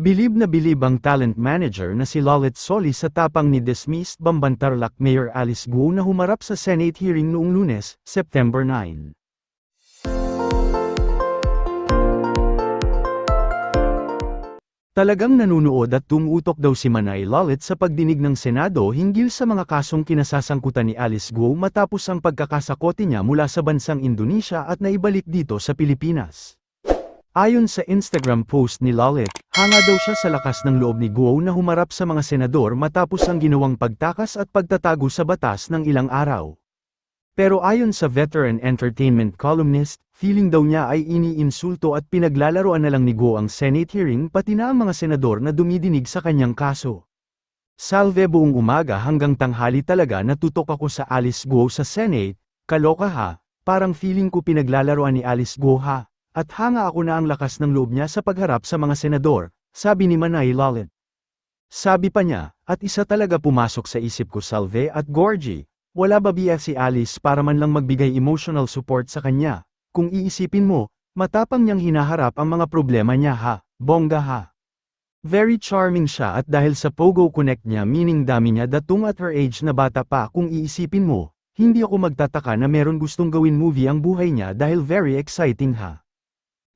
Bilib na bilib ang talent manager na si Lolit Soli sa tapang ni dismissed Bambantarlac Mayor Alice Guo na humarap sa Senate hearing noong lunes, September 9. Talagang nanunood at tumutok daw si Manay Lolit sa pagdinig ng Senado hinggil sa mga kasong kinasasangkutan ni Alice Guo matapos ang pagkakasakote niya mula sa bansang Indonesia at naibalik dito sa Pilipinas. Ayon sa Instagram post ni Lolit, hanga daw siya sa lakas ng loob ni Guo na humarap sa mga senador matapos ang ginawang pagtakas at pagtatago sa batas ng ilang araw. Pero ayon sa veteran entertainment columnist, feeling daw niya ay iniinsulto at pinaglalaroan na lang ni Guo ang Senate hearing pati na ang mga senador na dumidinig sa kanyang kaso. Salve buong umaga hanggang tanghali talaga natutok ako sa Alice Guo sa Senate, kaloka ha, parang feeling ko pinaglalaroan ni Alice Guo ha. At hanga ako na ang lakas ng loob niya sa pagharap sa mga senador, sabi ni Manay Lalit. Sabi pa niya, at isa talaga pumasok sa isip ko Salve at Gorgie, wala ba biya si Alice para man lang magbigay emotional support sa kanya, kung iisipin mo, matapang niyang hinaharap ang mga problema niya ha, bongga ha. Very charming siya at dahil sa Pogo Connect niya meaning dami niya datung at her age na bata pa kung iisipin mo, hindi ako magtataka na meron gustong gawin movie ang buhay niya dahil very exciting ha.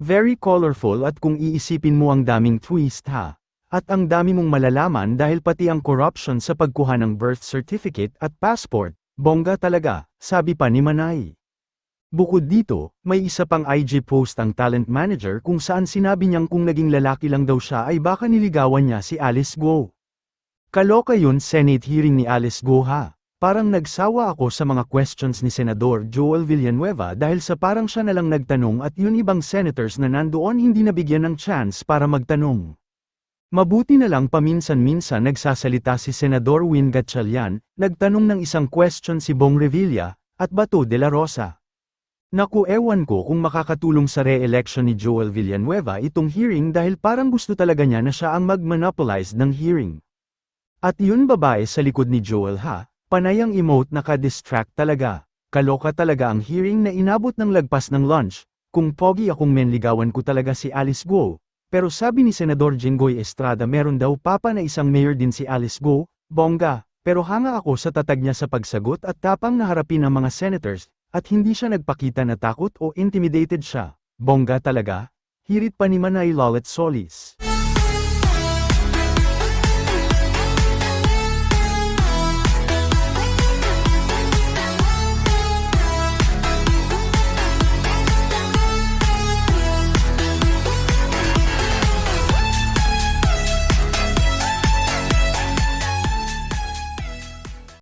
Very colorful at kung iisipin mo ang daming twist ha. At ang dami mong malalaman dahil pati ang corruption sa pagkuha ng birth certificate at passport, bongga talaga, sabi pa ni Manay. Bukod dito, may isa pang IG post ang talent manager kung saan sinabi niyang kung naging lalaki lang daw siya ay baka niligawan niya si Alice Guo. Kaloka yun Senate hearing ni Alice Guo ha. Parang nagsawa ako sa mga questions ni Senador Joel Villanueva dahil sa parang siya na lang nagtanong at yun ibang senators na nandoon hindi nabigyan ng chance para magtanong. Mabuti na lang paminsan-minsan nagsasalita si Senador Win Gatchalian, nagtanong ng isang question si Bong Revilla, at Bato de la Rosa. Naku ewan ko kung makakatulong sa re-election ni Joel Villanueva itong hearing dahil parang gusto talaga niya na siya ang mag-monopolize ng hearing. At yun babae sa likod ni Joel ha, panayang emote naka-distract talaga. Kaloka talaga ang hearing na inabot ng lagpas ng lunch, kung pogi akong menligawan ko talaga si Alice Guo, pero sabi ni Senador Jinggoy Estrada meron daw papa na isang mayor din si Alice Guo, bongga, pero hanga ako sa tatag niya sa pagsagot at tapang na harapin ang mga senators, at hindi siya nagpakita na takot o intimidated siya, bongga talaga, hirit pa ni Manay Lolet Solis.